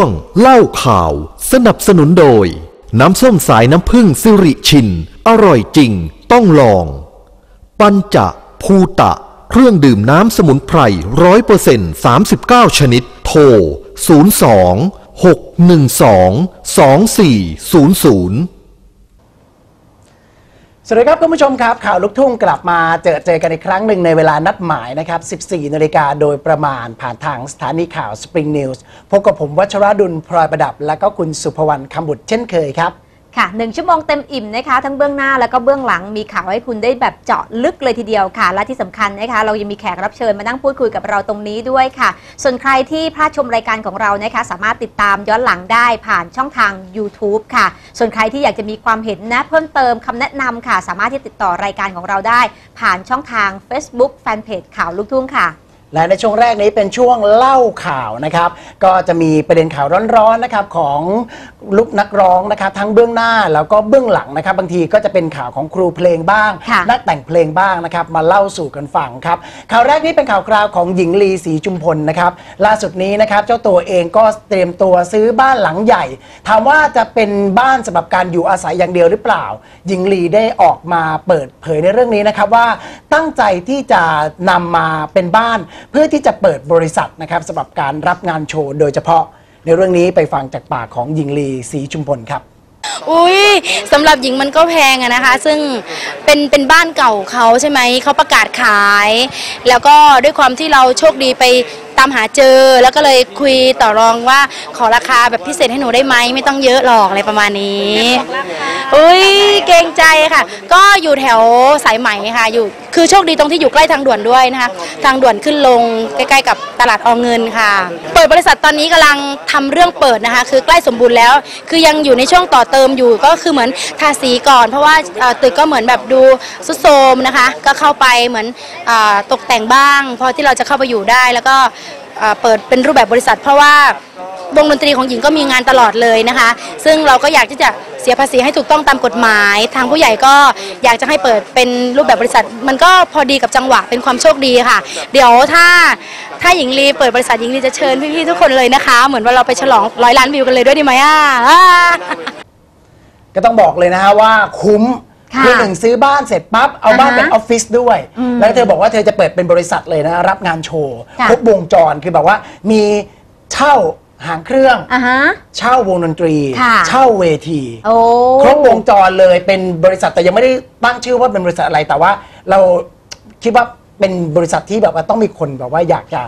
วง เล่าข่าว สนับสนุนโดย น้ำส้มสายน้ำผึ้งสิริชิน อร่อยจริง ต้องลอง ปัญจะภูตะ เครื่องดื่มน้ำสมุนไพรร้อยเปอร์เซ็นต์สามสิบเก้าชนิด โทรศูนย์สองหกหนึ่งสองสองสี่ศูนย์ สวัสดีครับคุณผู้ชมครับ ข่าวลูกทุ่งกลับมาเจอเจอกันอีกครั้งหนึ่งในเวลานัดหมายนะครับ 14 นาฬิกาโดยประมาณผ่านทางสถานีข่าว Spring News พบกับผมวัชรดุลพลอยประดับ และก็คุณสุภวรรณคำบุตรเช่นเคยครับ ค่ะหนึ่งชั่วโมงเต็มอิ่มนะคะ ทั้งเบื้องหน้าแล้วก็เบื้องหลังมีข่าวให้คุณได้แบบเจาะลึกเลยทีเดียวค่ะ และที่สำคัญนะคะ เรายังมีแขกรับเชิญมานั่งพูดคุยกับเราตรงนี้ด้วยค่ะ ส่วนใครที่พลาดชมรายการของเรานะคะ สามารถติดตามย้อนหลังได้ผ่านช่องทาง YouTube ค่ะ ส่วนใครที่อยากจะมีความเห็นนะเพิ่มเติมคำแนะนำค่ะ สามารถที่ติดต่อรายการของเราได้ ผ่านช่องทาง Facebook Fanpage ข่าวลูกทุ่งค่ะ และในช่วงแรกนี้เป็นช่วงเล่าข่าวนะครับ ก็จะมีประเด็นข่าวร้อนๆนะครับของลูกนักร้องนะครับทั้งเบื้องหน้าแล้วก็เบื้องหลังนะครับ บางทีก็จะเป็นข่าวของครูเพลงบ้าง ค่ะ นักแต่งเพลงบ้างนะครับ มาเล่าสู่กันฟังครับข่าวแรกนี้เป็นข่าวคราวของหญิงลีศรีจุมพลนะครับล่าสุดนี้นะครับเจ้าตัวเองก็เตรียมตัวซื้อบ้านหลังใหญ่ ถามว่าจะเป็นบ้านสำหรับการอยู่อาศัยอย่างเดียวหรือเปล่า หญิงลีได้ออกมาเปิดเผยในเรื่องนี้นะครับว่าตั้งใจที่จะนำมาเป็นบ้านเพื่อที่จะเปิดบริษัทนะครับสำหรับการรับงานโชว์โดยเฉพาะในเรื่องนี้ไปฟังจากปากของหญิงลีศรีชุมพลครับ อุ้ยสำหรับหญิงมันก็แพงอะนะคะ ซึ่งเป็นเป็นบ้านเก่าเขาใช่ไหม เขาประกาศขาย แล้วก็ด้วยความที่เราโชคดีไป ตามหาเจอ แล้วก็เลยคุยต่อรองว่าขอราคาแบบพิเศษให้หนูได้ไหมไม่ต้องเยอะหรอกอะไรประมาณนี้อุ้ยเกรงใจค่ะ ก็อยู่แถวสายไหมค่ะอยู่คือโชคดีตรงที่อยู่ใกล้ทางด่วนด้วยนะคะ ทางด่วนขึ้นลงใกล้ๆกับตลาดออเงินค่ะ เปิดบริษัทตอนนี้กำลังทำเรื่องเปิดนะคะ คือใกล้สมบูรณ์แล้ว คือยังอยู่ในช่วงต่อเติมอยู่ก็คือเหมือนทาสีก่อน เพราะว่าเอ่อตึกก็เหมือนแบบดูสุดโทรมนะคะ ก็เข้าไปเหมือนอาตกแต่งบ้าง พอที่เราจะเข้าไปอยู่ได้แล้วก็อ่า เปิดเป็นรูปแบบบริษัท เพราะว่าวงดนตรีของหญิงก็มีงานตลอดเลยนะคะ ซึ่งเราก็อยากที่จะเสียภาษีให้ถูกต้องตามกฎหมาย ทางผู้ใหญ่ก็อยากจะให้เปิดเป็นรูปแบบบริษัท มันก็พอดีกับจังหวะเป็นความโชคดีค่ะ เดี๋ยวถ้าถ้าหญิงลีเปิดบริษัทหญิงลีจะเชิญพี่ๆทุกคนเลยนะคะ เหมือนว่าเราไปฉลองร้อยล้านวิวกันเลยด้วยดีไหมอะก็ต้องบอกเลยนะฮะว่าคุ้ม ค่ะคือหนึ่งซื้อบ้านเสร็จปั๊บ เอาบ้านอ่าฮะเป็นออฟฟิศด้วยแล้วเธอบอกว่าเธอจะเปิดเป็นบริษัทเลยนะ รับงานโชว์ค่ะ ครบวงจรคือแบบว่ามีเช่าหางเครื่อง อะฮะ เช่าวงดนตรี ค่ะ เช่าเวที โอ้ ครบวงจรเลยเป็นบริษัทแต่ยังไม่ได้ตั้งชื่อว่าเป็นบริษัทอะไรแต่ว่าเราคิดว่าเป็นบริษัทที่แบบว่าต้องมีคนแบบว่าอยากจะ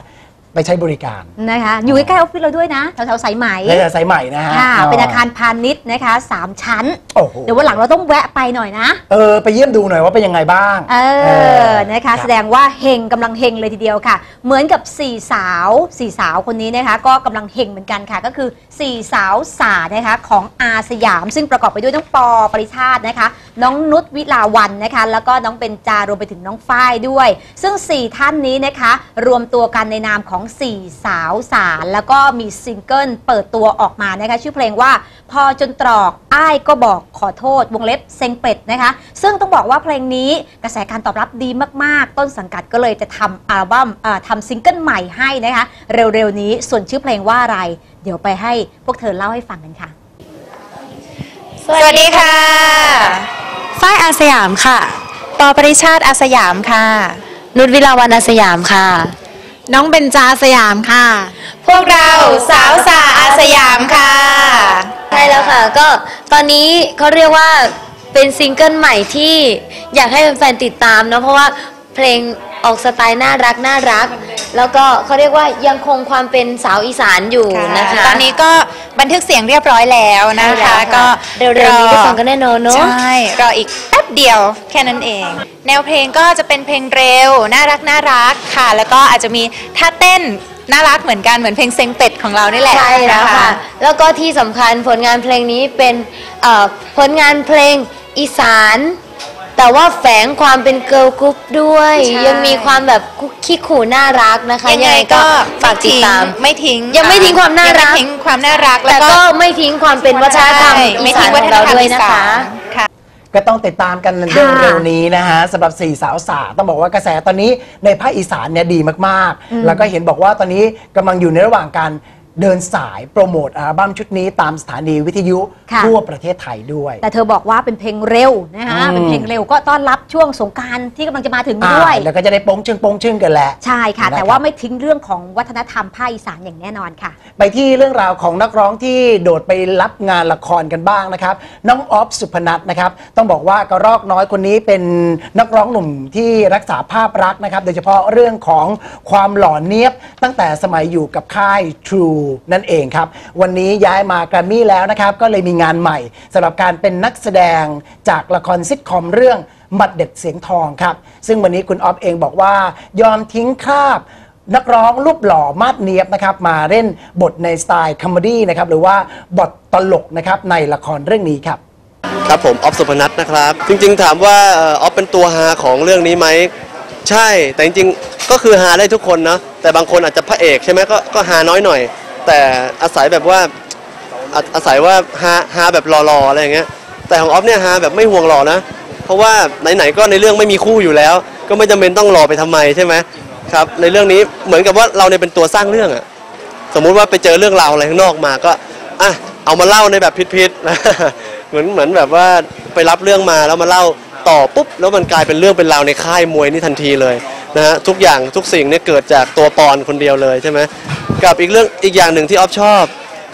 ไปใช้บริการ นะคะ อยู่ใกล้ๆออฟฟิศเราด้วยนะแถวๆสายไหมในสายใหม่นะฮะค่ะเป็นอาคารพาณิชย์นะคะสามชั้น โอ้โหเดี๋ยววันหลังเราต้องแวะไปหน่อยนะ เออ ไปเยี่ยมดูหน่อยว่าเป็นยังไงบ้างเอเออ นะคะ แสดงว่าเฮงกำลังเฮงเลยทีเดียวค่ะ เหมือนกับสี่สาวสี่สาวคนนี้นะคะ ก็กำลังเฮงเหมือนกันค่ะ ก็คือสี่สาวสานะคะของอาสยาม ซึ่งประกอบไปด้วยน้องปอปริชาตินะคะ น้องนุชวิลาวันนะคะ แล้วก็น้องเบนจารวมไปถึงน้องฝ้ายด้วย ซึ่ง4ท่านนี้นะคะ รวมตัวกันในนามของ4สาวสาร แล้วก็มีซิงเกิลเปิดตัวออกมานะคะ ชื่อเพลงว่าพอจนตรอกอ้ายก็บอกขอโทษ วงเล็บเซ็งเป็ดนะคะ ซึ่งต้องบอกว่าเพลงนี้กระแสการตอบรับดีมาก ๆ ต้นสังกัดก็เลยจะทำอัลบั้มเอ่อทำซิงเกิลใหม่ให้นะคะ เร็ว ๆ นี้ส่วนชื่อเพลงว่าอะไร เดี๋ยวไปให้พวกเธอเล่าให้ฟังกันค่ะ สวัสดีค่ะฝ้ายอาสยามค่ะ ปอปริชาติอาสยามค่ะ นุชวิลาวันอาสยามค่ะ น้องเบนจาสยามค่ะ พวกเราสาวสาอาสยามค่ะ ใช่แล้วค่ะ ก็ตอนนี้เขาเรียกว่าเป็นซิงเกิลใหม่ที่อยากให้แฟนๆติดตามเนาะเพราะว่าเพลงออกสไตล์น่ารักน่ารัก แล้วก็เขาเรียกว่ายังคงความเป็นสาวอีสานอยู่นะคะ ตอนนี้ก็บันทึกเสียงเรียบร้อยแล้วนะใช่แล้วคะค่ะก็เร็วๆนี้ได้ฟังกันแน่นอนเนอะใช่รออีกแป๊บเดียวแค่นั้นเอง แนวเพลงก็จะเป็นเพลงเร็ว น่ารักน่ารักค่ะ แล้วก็อาจจะมีท่าเต้นน่ารักเหมือนกันเหมือนเพลงเซ็งเป็ดของเรานี่แหละใช่แล้วนค่ะ แล้วก็ที่สำคัญผลงานเพลงนี้เป็นเอ่อผลงานเพลงอีสาน แต่ว่าแฝงความเป็นเกิร์ลกรุ๊ปด้วย ใช่ ยังมีความแบบคุกขี้ขู่น่ารักนะคะ ยังไงก็ฝากติดตาม ไม่ทิ้งยังไม่ทิ้งความน่ารัก ยังไม่ทิ้งความน่ารักแต่แล้วก็ก็ไม่ทิ้งความเป็นวัฒนธรรมใช่อีไม่สาทิ้นงขวัองฒนเราธรรมด้วยอีนะสาคะนค่ะ ก็ต้องติดตามกันค่ะเร็วๆนี้นะฮะสำหรับสี่สาวสาต้องบอกว่ากระแสตอนนี้ในภาคอีสานเนี่ยดีมากๆ แล้วก็เห็นบอกว่าตอนนี้กำลังอยู่ในระหว่างการ เดินสายโปรโมทอัลบั้มชุดนี้ตามสถานีวิทยุค่ะ ทั่วประเทศไทยด้วย แต่เธอบอกว่าเป็นเพลงเร็วนะคะอืม เป็นเพลงเร็วก็ต้อนรับช่วงสงกรารที่กำลังจะมาถึงอ่าด้วยแล้วก็จะได้โป้งชึงโป้งชึงกันแหละ ใช่ค่ะ นะครับ แต่ว่าไม่ทิ้งเรื่องของวัฒนธรรมภาคอีสานอย่างแน่นอนค่ะ ไปที่เรื่องราวของนักร้องที่โดดไปรับงานละครกันบ้างนะครับ น้องออฟสุพนัทนะครับ ต้องบอกว่ากระรอกน้อยคนนี้เป็นนักร้องหนุ่มที่รักษาภาพรักษณ์นะครับ โดยเฉพาะเรื่องของความหล่อเนียบตั้งแต่สมัยอยู่กับค่าย True นั่นเองครับ วันนี้ย้ายมาแกรมมี่แล้วนะครับ ก็เลยมีงานใหม่สำหรับการเป็นนักแสดงจากละครซิทคอมเรื่องหมัดเด็ดเสียงทองครับ ซึ่งวันนี้คุณออฟเองบอกว่ายอมทิ้งคราบ นักร้องรูปหล่อมาดเนียบนะครับ มาเล่นบทในสไตล์คอมเมดี้นะครับ หรือว่าบทตลกนะครับในละครเรื่องนี้ครับ ครับผมออฟสุพนัทนะครับ จริงๆ ถามว่าเออออฟเป็นตัวฮาของเรื่องนี้ไหมใช่แต่จริงๆ ก็คือฮาได้ทุกคนนะแต่บางคนอาจจะพระเอกใช่ไหมก็ก็ฮาน้อยหน่อย แต่อาศัยแบบว่าอาอาศัยว่าฮาฮาแบบรอๆอะไรอย่างเงี้ยแต่ของออฟเนี่ยฮาแบบไม่ห่วงหล่อนะ เพราะว่าไหนๆก็ในเรื่องไม่มีคู่อยู่แล้ว ก็ไม่จำเป็นต้องรอไปทำไมใช่ไหมครับในเรื่องนี้เหมือนกับว่าเราเนี่ยเป็นตัวสร้างเรื่องอะสมมุติว่าไปเจอเรื่องราวอะไรข้างนอกมาก็อะเอามาเล่าในแบบพิษๆเหมือนเหมือนแบบว่าไปรับเรื่องมาแล้วมาเล่าต่อปุ๊บแล้วมันกลายเป็นเรื่องเป็นราวในค่ายมวยนี่ทันทีเลย นะฮะทุกอย่างทุกสิ่งเนี่ยเกิดจากตัวปอนคนเดียวเลยใช่ไหมกับอีกเรื่องอีกอย่างหนึ่งที่ออฟชอบ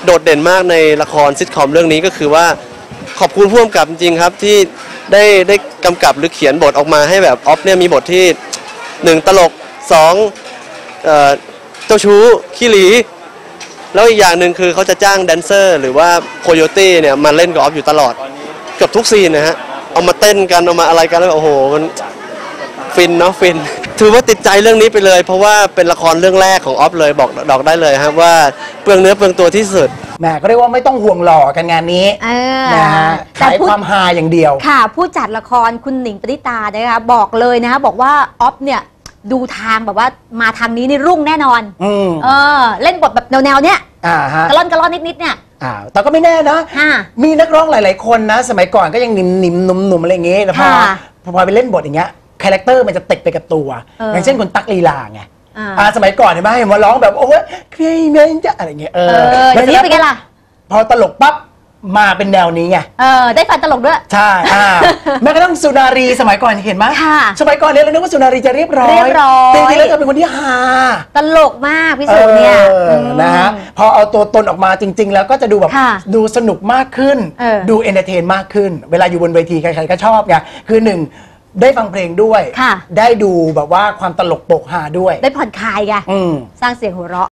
โดดเด่นมากในละครซิทคอมเรื่องนี้ก็คือว่าขอบคุณผู้กำกับจริงๆครับที่ได้ได้กำกับหรือเขียนบทออกมาให้แบบออฟเนี่ยมีบทที่หนึ่งตลกสองเอ่อเจ้าชู้ขี้หลี แล้วอีกอย่างหนึ่งคือเขาจะจ้างแดนเซอร์ หรือว่าโคโยตี้เนี่ยมาเล่นกับออฟอยู่ตลอดเกือบทุกซีนนะฮะเอามาเต้นกันเอามาอะไรกันแล้วโอ้โหมันฟินเนาะฟิน ถือว่าติดใจเรื่องนี้ไปเลย เพราะว่าเป็นละครเรื่องแรกของออฟเลยบอกดอกได้เลยครับว่าเปลืองเนื้อเปลืองตัวที่สุด แหมก็เรียกว่าไม่ต้องห่วงหล่อกันงานนี้เออนะฮะแต่ขายพูด ความฮาอย่างเดียว ค่ะ ผู้จัดละครคุณหนิงปณิตานะคะบอกเลยนะคะบอกว่าออฟเนี่ยดูทางแบบว่ามาทางนี้นี่รุ่งแน่นอน อืมเออ เล่นบทแบบแนวๆเนี้ยอ่าฮะกระล่อนกระล่อนนิดๆเนี่ยอ่าแต่ก็ไม่แน่นะค่ะมีนักร้องหลาย ๆ คนนะ สมัยก่อนก็ยังนิ่มๆหนุ่มๆอะไรอย่างเงี้ยแต่พอค่ะ พอไปเล่นบทอย่างเงี้ย คาแรคเตอร์มันจะติดไปกับตัว เออออย่างเช่นคุณตั๊กลีลาไงอ่า อ่าสมัยก่อนเห็นไหมเห็นว่าร้องแบบโอ้ยเคยเมนจะอะไรเงี้ยเอเอออเดี๋ยวนี้เป็นไงล่ะ พอตลกปั๊บมาเป็นแนวนี้ไง เออ ได้ฟันตลกด้วย ใช่อ่า แม้กระทั่งสุนารีสมัยก่อนเห็นไหมค่ะสมัยก่อนเนี่ยเรานึกว่าสุนารีจะเรียบร้อยเรียบร้อย แต่จริงๆแล้วเธอเป็นคนที่ฮาตลกมากพี่สุเนี่ยเออนะฮะ พอเอาตัวตนออกมาจริง ๆ แล้วก็จะดูแบบค่ะดูสนุกมากขึ้น เออดูเอนเตอร์เทนมากขึ้น เวลาอยู่บนเวทีใครๆก็ชอบไง คือหนึ่ง ได้ฟังเพลงด้วย ค่ะ ได้ดูแบบว่าความตลกโปกฮาด้วย ได้ผ่อนคลายไง อืม สร้างเสียงหัวเราะ